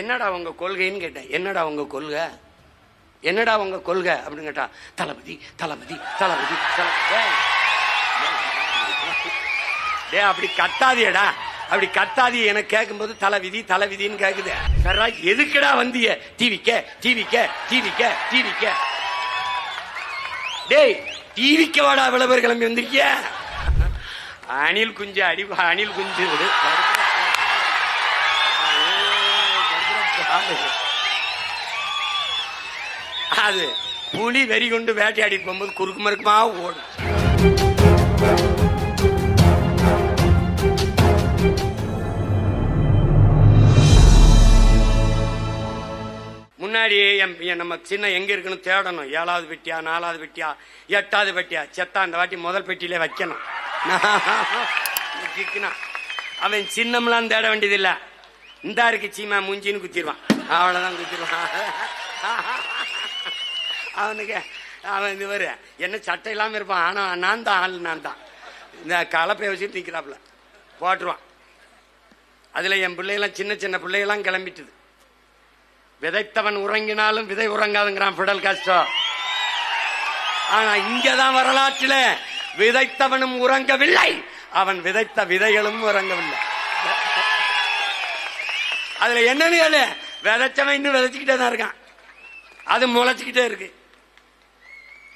என்னடா உங்க கொள்கைன்னு கேட்டேன். என்னடா உங்க கொள்கை? என்னடா உங்க கொள்கை? அப்படின்னு கேட்டா தளபதி தளபதி தளபதி தளபதி. டேய். அப்படி கத்தாதியடா அப்படி கத்தாதி எனக்கு கேட்கும்போது தலைவிதி தலைவிதின்னு கேக்குது. சரா எதுக்குடா வந்திய? டிவிக்க டிவிக்க டிவிக்க டிவிக்க டேய் டிவிக்க வாடா விளம்பர கிளம்பி வந்திருக்கிய. அணில் குஞ்சு அடி அணில் குஞ்சு விடு அது புலி வெறி கொண்டு வேட்டையாடி போகும்போது குறுக்கு மறுக்குமா ஓடும். முன்னாடி என் நம்ம சின்ன எங்க இருக்குன்னு தேடணும். ஏழாவது பெட்டியா நாலாவது பெட்டியா எட்டாவது பெட்டியா? செத்தா அந்த வாட்டி முதல் பெட்டியில வைக்கணும். அவன் சின்னம்லாம் தேட வேண்டியதில்ல. இந்தா இருக்கு சீமா மூஞ்சின்னு குத்திடுவான். அவ்வளவுதான் குத்திடுவான். அவனுக்கு அவன் இது வரு என்ன சட்டை இல்லாமல் இருப்பான். ஆனா நான் தான் ஆள் நான் தான். இந்த கலப்பை வச்சுட்டு நிற்கிறாப்புல போட்டுருவான். அதுல என் பிள்ளைகளாம் சின்ன சின்ன பிள்ளைகளாம் கிளம்பிட்டுது. விதைத்தவன் உறங்கினாலும் விதை உறங்காதுங்கிறான் பிடல் காஸ்டோ. ஆனா இங்கதான் வரலாற்றில் விதைத்தவனும் உறங்கவில்லை. அவன் விதைத்த விதைகளும் உறங்கவில்லை. அதுல என்னன்னு கேளு. விதைச்சவன் இன்னும் விதைச்சுக்கிட்டே தான் இருக்கான். அது முளைச்சுக்கிட்டே இருக்கு.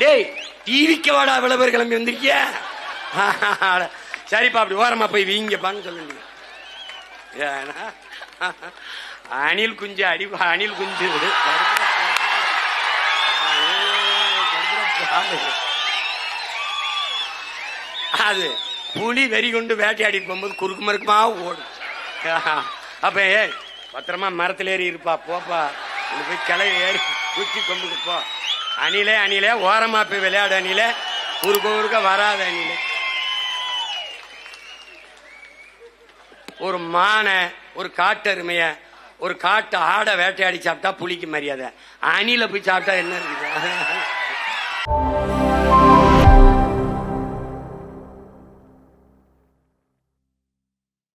டேய் டிவிக்கு வாடா விளம்பர கிளம்பி வந்திருக்கிய சரிப்பா அப்படி ஓரமா போய் வீங்கப்பான்னு சொல்லுங்க. ஏன்னா, அணில் குஞ்சு அடி அணில் குஞ்சு. அது புலி வெறி கொண்டு வேட்டையாடி போகும்போது குறுக்கு மறுக்குமா ஓடும். அப்ப ஏ பத்திரமா மரத்துல ஏறி இருப்பா போப்பா. போய் கிளை ஏறி குச்சி கொம்புக்கு போ. அணிலே அணிலே ஓரமா போய் விளையாடு அணிலே. குறுக்க ஊருக்க வராத அணிலே. ஒரு மானை ஒரு காட்டெருமைய ஒரு காட்டு ஆடை வேட்டையாடி சாப்பிட்டா புளிக்கு மரியாதை. அணில போய் சாப்பிட்டா என்ன இருக்குது?